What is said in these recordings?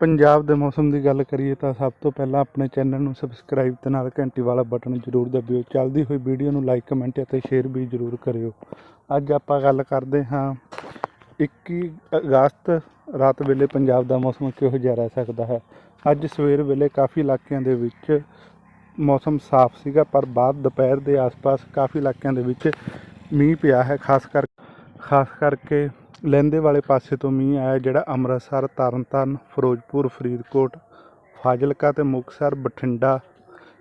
ਪੰਜਾਬ ਦੇ ਮੌਸਮ ਦੀ ਗੱਲ ਕਰੀਏ ਤਾਂ ਸਭ ਤੋਂ ਪਹਿਲਾਂ ਆਪਣੇ ਚੈਨਲ ਨੂੰ ਸਬਸਕ੍ਰਾਈਬ ਤੇ ਨਾਲ ਘੰਟੀ ਵਾਲਾ ਬਟਨ ਜ਼ਰੂਰ ਦਬਿਓ। ਚੱਲਦੀ ਹੋਈ ਵੀਡੀਓ ਨੂੰ ਲਾਈਕ ਕਮੈਂਟ ਅਤੇ ਸ਼ੇਅਰ ਵੀ ਜ਼ਰੂਰ ਕਰਿਓ। ਅੱਜ ਆਪਾਂ ਗੱਲ ਕਰਦੇ ਹਾਂ 21 ਅਗਸਤ, ਰਾਤ ਵੇਲੇ ਪੰਜਾਬ ਦਾ ਮੌਸਮ ਕਿਹੋ ਜਿਹਾ ਰਹਿ ਸਕਦਾ ਹੈ? ਅੱਜ ਸਵੇਰ ਵੇਲੇ ਕਾਫੀ ਇਲਾਕਿਆਂ ਦੇ ਵਿੱਚ ਮੌਸਮ ਸਾਫ਼ ਸੀਗਾ, ਪਰ ਬਾਅਦ ਦੁਪਹਿਰ ਦੇ ਆਸ-ਪਾਸ ਕਾਫੀ ਇਲਾਕਿਆਂ ਦੇ ਵਿੱਚ ਮੀਂਹ ਪਿਆ ਹੈ, ਖਾਸ ਕਰ ਖਾਸ ਕਰਕੇ ਲਹਿੰਦੇ ਵਾਲੇ ਪਾਸੇ ਤੋਂ ਮੀਂਹ ਆਇਆ, ਜਿਹੜਾ ਅੰਮ੍ਰਿਤਸਰ, ਤਰਨਤਾਰਨ, ਫਿਰੋਜ਼ਪੁਰ, ਫਰੀਦਕੋਟ, ਫਾਜ਼ਿਲਕਾ ਤੇ ਮੁਕਤਸਰ, ਬਠਿੰਡਾ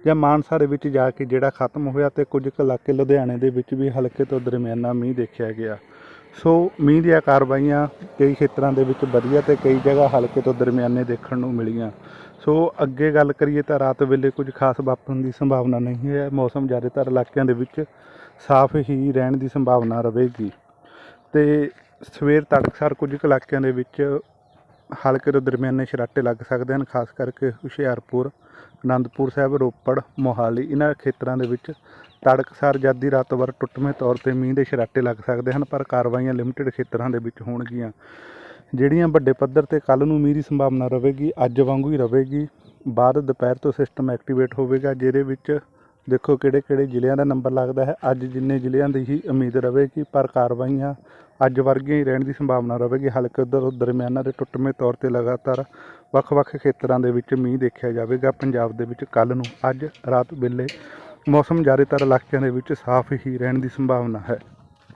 ਜਾਂ ਮਾਨਸਾ ਦੇ ਵਿੱਚ ਜਾ ਕੇ ਜਿਹੜਾ ਖਤਮ ਹੋਇਆ ਤੇ ਕੁਝ ਕੁ ਇਲਾਕੇ ਲੁਧਿਆਣੇ ਦੇ ਵਿੱਚ ਵੀ ਹਲਕੇ ਤੋਂ ਦਰਮਿਆਨਾ ਮੀਂਹ ਦੇਖਿਆ ਗਿਆ। ਸੋ ਮੀਂਹ ਦੀਆਂ ਕਾਰਵਾਈਆਂ ਕਈ ਖੇਤਰਾਂ ਦੇ ਵਿੱਚ ਵਧੀਆ ਤੇ ਕਈ ਜਗ੍ਹਾ ਹਲਕੇ ਤੋਂ ਦਰਮਿਆਨੇ ਦੇਖਣ ਨੂੰ ਮਿਲੀਆਂ। ਸੋ ਅੱਗੇ ਗੱਲ ਕਰੀਏ ਤਾਂ ਰਾਤ ਵੇਲੇ ਕੁਝ ਖਾਸ ਵਾਪਰਨ ਦੀ ਸੰਭਾਵਨਾ ਨਹੀਂ ਹੈ। ਮੌਸਮ ਜ਼ਿਆਦਾਤਰ ਇਲਾਕਿਆਂ ਦੇ ਵਿੱਚ ਸਾਫ਼ ਹੀ ਰਹਿਣ ਦੀ ਸੰਭਾਵਨਾ ਰਹੇਗੀ। ਤੇ ਸਵੇਰ ਤੜਕਸਾਰ ਕੁਝ ਕੁ ਇਲਾਕਿਆਂ ਦੇ ਵਿੱਚ ਹਲਕੇ ਤੋਂ ਦਰਮਿਆਨੇ ਛਰਾਟੇ ਲੱਗ ਸਕਦੇ ਹਨ, ਖਾਸ ਕਰਕੇ ਹੁਸ਼ਿਆਰਪੁਰ, ਅਨੰਦਪੁਰ ਸਾਹਿਬ, ਰੋਪੜ, ਮੋਹਾਲੀ, ਇਹਨਾਂ ਖੇਤਰਾਂ ਦੇ ਵਿੱਚ ਤੜਕਸਾਰ ਜਦ ਰਾਤ ਵਰ ਟੁੱਟਵੇਂ ਤੌਰ ਤੇ ਮੀਂਹ ਦੇ ਛਰਾਟੇ ਲੱਗ ਸਕਦੇ ਹਨ, ਪਰ ਕਾਰਵਾਈਆਂ ਲਿਮਟਿਡ ਖੇਤਰਾਂ ਦੇ ਵਿੱਚ ਹੋਣਗੀਆਂ। ਜਿਹੜੀਆਂ ਵੱਡੇ ਪੱਧਰ ਤੇ ਕੱਲ ਨੂੰ ਮੀਂਹ ਦੀ ਸੰਭਾਵਨਾ ਰਹੇਗੀ, ਅੱਜ ਵਾਂਗੂ ਹੀ ਰਹੇਗੀ। ਬਾਅਦ ਦੁਪਹਿਰ ਤੋਂ ਸਿਸਟਮ ਐਕਟੀਵੇਟ ਹੋਵੇਗਾ, ਜਿਹਦੇ ਵਿੱਚ ਦੇਖੋ ਕਿਹੜੇ ਕਿਹੜੇ ਜ਼ਿਲ੍ਹਿਆਂ ਦਾ ਨੰਬਰ ਲੱਗਦਾ ਹੈ। ਅੱਜ ਜਿੰਨੇ ਜ਼ਿਲ੍ਹਿਆਂ ਦੀ ਹੀ ਉਮੀਦ ਰਹੇਗੀ, ਪਰ ਕਾਰਵਾਈਆਂ ਅੱਜ ਵਰਗੀਆਂ ਹੀ ਰਹਿਣ ਦੀ ਸੰਭਾਵਨਾ ਰਹੇਗੀ। ਹਲਕੇ ਉੱਧਰ ਦਰਮਿਆਨਾ ਦੇ ਟੁੱਟਵੇਂ ਤੌਰ ਤੇ ਲਗਾਤਾਰ ਵੱਖ-ਵੱਖ ਖੇਤਰਾਂ ਦੇ ਵਿੱਚ ਮੀਂਹ ਦੇਖਿਆ ਜਾਵੇਗਾ। ਪੰਜਾਬ ਦੇ ਵਿੱਚ ਕੱਲ ਨੂੰ ਅੱਜ ਰਾਤ ਵੇਲੇ ਮੌਸਮ ਜ਼ਿਆਦਾਤਰ ਇਲਾਕਿਆਂ ਦੇ ਵਿੱਚ ਸਾਫ਼ ਹੀ ਰਹਿਣ ਦੀ ਸੰਭਾਵਨਾ ਹੈ।